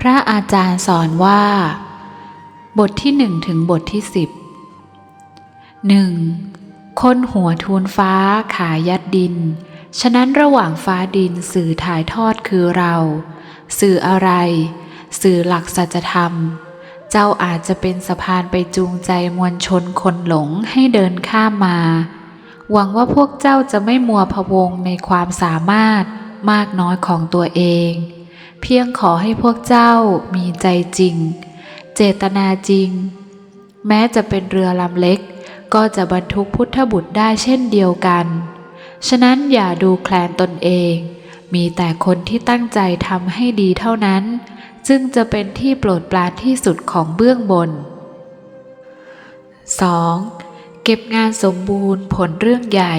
พระอาจารย์สอนว่า บทที่หนึ่งถึงบทที่สิบหนึ่งคนหัวทูลฟ้าขายัดดิน ฉะนั้นระหว่างฟ้าดินสื่อถ่ายทอดคือเรา สื่ออะไร สื่อหลักสัจธรรม เจ้าอาจจะเป็นสะพานไปจูงใจมวลชนคนหลงให้เดินข้ามมา หวังว่าพวกเจ้าจะไม่มัวพะวงในความสามารถมากน้อยของตัวเอง เพียงขอให้พวกเจ้ามีใจจริง เจตนาจริง แม้จะเป็นเรือลำเล็ก ก็จะบรรทุกพุทธบุตรได้เช่นเดียวกัน ฉะนั้นอย่าดูแคลนตนเอง มีแต่คนที่ตั้งใจทำให้ดีเท่านั้น จึงจะเป็นที่โปรดปรานที่สุดของเบื้องบน 2. เก็บงานสมบูรณ์ผลเรื่องใหญ่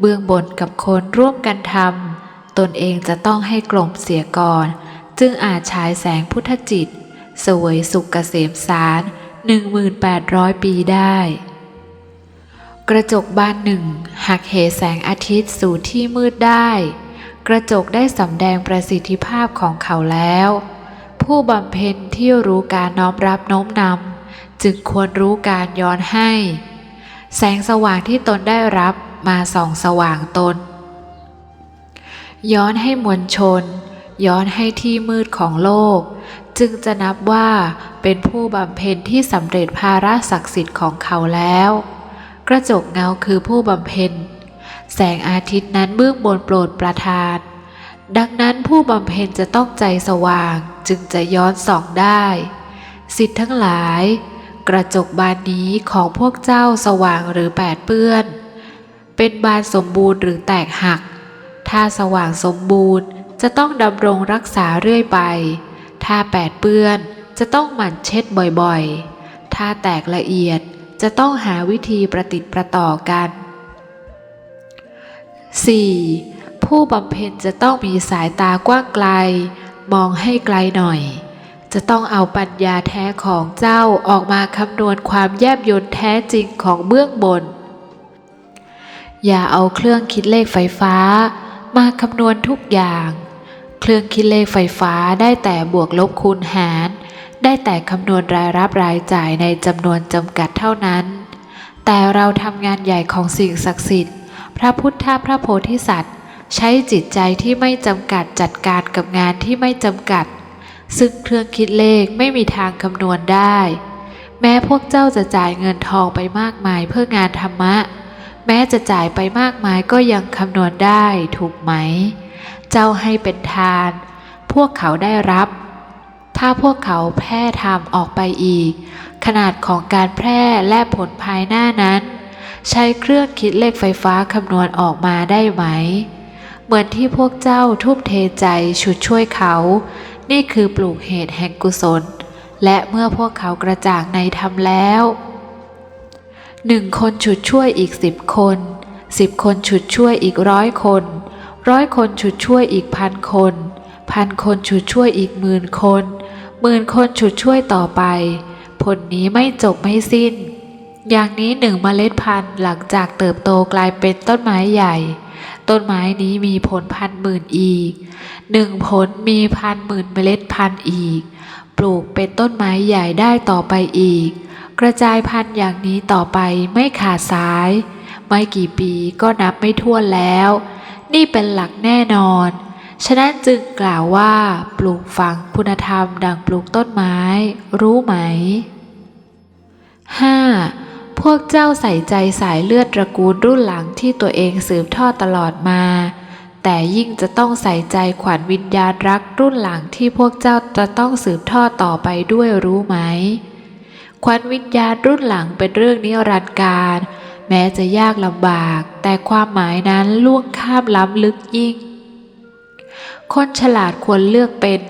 เบื้องบนกับคนร่วมกันทำตนเองจะต้องให้กลมเสียก่อน จึงอาจฉายแสงพุทธจิต สวยสุขเกษมสาร1800 ปีได้ กระจกบานหนึ่งหักเหแสงอาทิตย์สู่ที่มืดได้ กระจกได้สำแดงประสิทธิภาพของเขาแล้ว ผู้บำเพ็ญที่รู้การน้อมรับโน้มนำจึงควรรู้การย้อนให้ แสงสว่างที่ตนได้รับมาส่องสว่างตน ย้อนให้มวลชน ย้อนให้ที่มืดของโลก จึงจะนับว่าเป็นผู้บำเพ็ญที่สำเร็จภาระศักดิ์สิทธิ์ของเขาแล้ว กระจกเงาคือผู้บำเพ็ญ แสงอาทิตย์นั้นเบื้องบนโปรดประทาน ดังนั้นผู้บำเพ็ญจะต้องใจสว่างจึงจะย้อนส่องได้ สิทธิ์ทั้งหลาย กระจกบานนี้ของพวกเจ้าสว่างหรือแปดเปื้อน เป็นบานสมบูรณ์หรือแตกหัก ถ้าสว่างสมบูรณ์ จะต้องดำรงรักษาเรื่อยไป ถ้าแปดเปื้อนจะต้องหมั่นเช็ดบ่อยๆ ถ้าแตกละเอียดจะต้องหาวิธีประติดประต่อกัน 4. ผู้บำเพ็ญจะต้องมีสายตากว้างไกล มองให้ไกลหน่อย จะต้องเอาปัญญาแท้ของเจ้าออกมาคำนวณความแยบยลแท้จริงของเบื้องบน อย่าเอาเครื่องคิดเลขไฟฟ้า มาคำนวณทุกอย่าง เครื่องคิดเลขไฟฟ้าได้แต่บวกลบคูณหาร ได้แต่คำนวณรายรับรายจ่ายในจำนวนจำกัดเท่านั้น แต่เราทำงานใหญ่ของสิ่งศักดิ์สิทธิ์ พระพุทธพระโพธิสัตว์ ใช้จิตใจที่ไม่จำกัดจัดการกับงานที่ไม่จำกัด ซึ่งเครื่องคิดเลขไม่มีทางคำนวณได้ แม้พวกเจ้าจะจ่ายเงินทองไปมากมายเพื่องานธรรมะ แม้จะจ่ายไปมากมายก็ยังคำนวณได้ถูกไหม เจ้าให้เป็นทาน พวกเขาได้รับ ถ้าพวกเขาแพร่ทำออกไปอีก ขนาดของการแพร่และผลภายหน้านั้น ใช้เครื่องคิดเลขไฟฟ้าคำนวณออกมาได้ไหม เหมือนที่พวกเจ้าทุ่มเทใจฉุดช่วยเขา นี่คือปลูกเหตุแห่งกุศล และเมื่อพวกเขากระจ่างในธรรมแล้วหนึ่งคนฉุดช่วยอีกสิบคนสิบคนฉุดช่วยอีกร้อยคน ร้อยคนฉุดช่วยอีกพันคน พันคนฉุดช่วยอีกหมื่นคน หมื่นคนฉุดช่วยต่อไป ผลนี้ไม่จบไม่สิ้น อย่างนี้หนึ่งเมล็ดพันธุ์หลังจากเติบโตกลายเป็นต้นไม้ใหญ่ ต้นไม้นี้มีผลพันหมื่นอีกหนึ่งผลมีพันหมื่นเมล็ดพันธุ์อีก ปลูกเป็นต้นไม้ใหญ่ได้ต่อไปอีก กระจายพันธุ์อย่างนี้ต่อไปไม่ขาดสาย ไม่กี่ปีก็นับไม่ถ้วนแล้ว นี่เป็นหลักแน่นอน ฉะนั้นจึงกล่าวว่าปลูกฝังคุณธรรมดังปลูกต้นไม้ รู้ไหม 5. พวกเจ้าใส่ใจสายเลือดตระกูลรุ่นหลังที่ตัวเองสืบทอดตลอดมา แต่ยิ่งจะต้องใส่ใจขวัญวิญญาณรักรุ่นหลังที่พวกเจ้าจะต้องสืบทอดต่อไปด้วยรู้ไหม ขวัญวิญญาณรุ่นหลังเป็นเรื่องนิรันดร์การ แม้จะยากลำบาก แต่ความหมายนั้นล่วงข้ามล้ำลึกยิ่ง คนฉลาดควรเลือกเป็น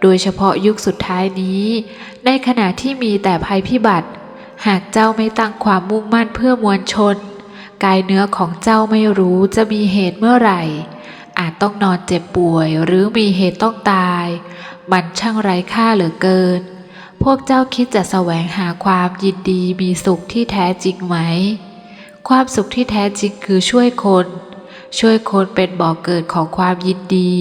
โดยเฉพาะยุคสุดท้ายนี้ ในขณะที่มีแต่ภัยพิบัติ หากเจ้าไม่ตั้งความมุ่งมั่นเพื่อมวลชน กายเนื้อของเจ้าไม่รู้จะมีเหตุเมื่อไหร่ อาจต้องนอนเจ็บป่วยหรือมีเหตุต้องตาย มันช่างไร้ค่าเหลือเกิน พวกเจ้าคิดจะแสวงหาความยินดีมีสุขที่แท้จริงไหม ความสุขที่แท้จริงคือช่วยคน ช่วยคนเป็นบ่อกเกิดของความยินดี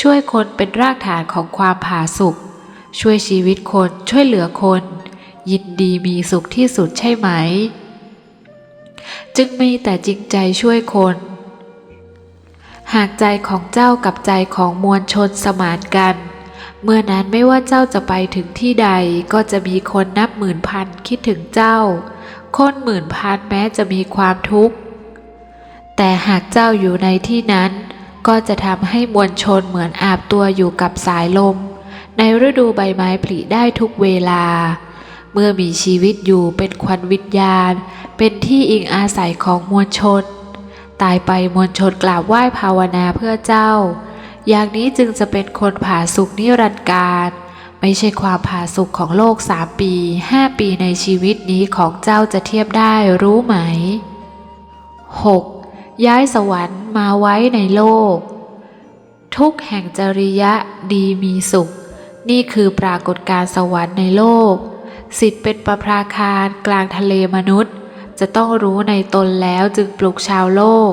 ช่วยคนเป็นรากฐานของความผาสุกช่วยชีวิตคน ช่วยเหลือคน ยินดีมีสุขที่สุดใช่ไหม จึงมีแต่จริงใจช่วยคน หากใจของเจ้ากับใจของมวลชนสมานกัน เมื่อนั้นไม่ว่าเจ้าจะไปถึงที่ใดก็จะมีคนนับหมื่นพันคิดถึงเจ้า คนหมื่นพันแม้จะมีความทุกข์ แต่หากเจ้าอยู่ในที่นั้น ก็จะทำให้มวลชนเหมือนอาบตัวอยู่กับสายลม ในฤดูใบไม้ผลิได้ทุกเวลา เมื่อมีชีวิตอยู่เป็นควันวิญญาณ เป็นที่อิงอาศัยของมวลชน ตายไปมวลชนกราบไหว้ภาวนาเพื่อเจ้า อย่างนี้จึงจะเป็นคนผาสุกนิรันดร์การ ไม่ใช่ความผาสุกของโลกสามปีห้าปีในชีวิตนี้ของเจ้าจะเทียบได้รู้ไหม 6. ย้ายสวรรค์มาไว้ในโลก ทุกแห่งจริยะดีมีสุข นี่คือปรากฏการณ์สวรรค์ในโลก สิทธิ์เป็นประภาคารกลางทะเลมนุษย์ จะต้องรู้ในตนแล้วจึงปลุกชาวโลก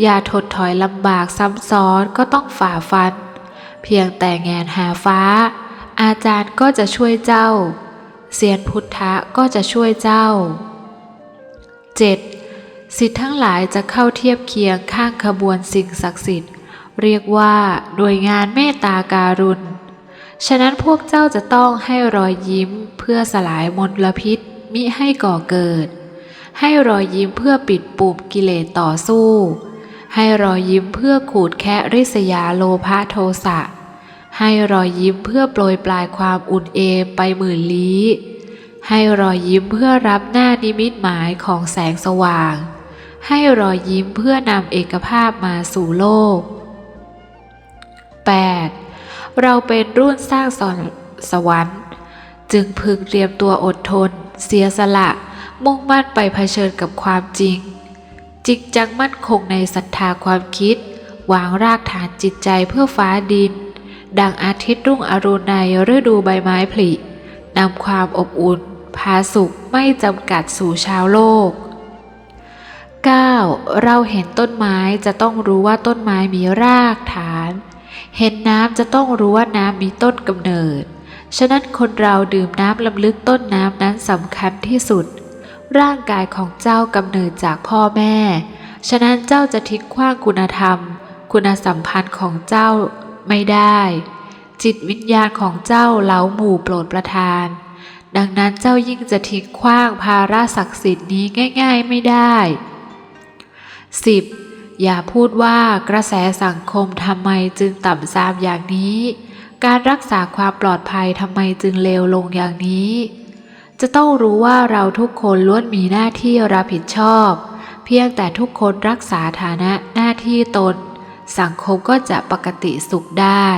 อย่าถดถอยลำบากซ้ำซ้อนก็ต้องฝ่าฟัน เพียงแต่แงนหาฟ้า อาจารย์ก็จะช่วยเจ้าเซียนพุทธะก็จะช่วยเจ้า 7. สิทธิ์ทั้งหลายจะเข้าเทียบเคียงข้างขบวนสิ่งศักดิ์สิทธิ์ เรียกว่าหน่วยงานเมตตาการุณ ฉะนั้นพวกเจ้าจะต้องให้รอยยิ้มเพื่อสลายมลพิษมิให้ก่อเกิด ให้รอยยิ้มเพื่อปิดปุ่มกิเลสต่อสู้ ให้รอยยิ้มเพื่อขูดแคะริษยาโลภะโทสะ ให้รอยยิ้มเพื่อโปรยปลายความอุ่นเอมไปหมื่นลี้ ให้รอยยิ้มเพื่อรับหน้านิมิตหมายของแสงสว่าง ให้รอยยิ้มเพื่อนำเอกภาพมาสู่โลก 8. เราเป็นรุ่นสร้างสอนสวรรค์ จึงพึงเตรียมตัวอดทน เสียสละ มุ่งมั่นไปเผชิญกับความจริง จริงจังมั่นคงในศรัทธาความคิด วางรากฐานจิตใจเพื่อฟ้าดิน ดังอาทิตย์รุ่งอรุณในฤดูใบไม้ผลินำความอบอุ่น พาสุขไม่จำกัดสู่ชาวโลก 9. เราเห็นต้นไม้จะต้องรู้ว่าต้นไม้มีรากฐาน เห็นน้ำจะต้องรู้ว่าน้ำมีต้นกำเนิด ฉะนั้นคนเราดื่มน้ำลำลึกต้นน้ำนั้นสำคัญที่สุด ร่างกายของเจ้ากำเนิดจากพ่อแม่ ฉะนั้นเจ้าจะทิ้งขว้างคุณธรรม คุณสัมพันธ์ของเจ้า ไม่ได้ จิตวิญญาณของเจ้าเล้าหมู่โปรดประทาน ดังนั้นเจ้ายิ่งจะทิ้งขว้างภาระศักดิ์สิทธิ์นี้ง่าย ๆไม่ได้ 10. อย่าพูดว่ากระแสสังคมทำไมจึงต่ำทรามอย่างนี้ การรักษาความปลอดภัยทำไมจึงเลวลงอย่างนี้ จะต้องรู้ว่าเราทุกคนล้วนมีหน้าที่รับผิดชอบ เพียงแต่ทุกคนรักษาฐานะหน้าที่ตน สังคมก็จะปกติสุขได้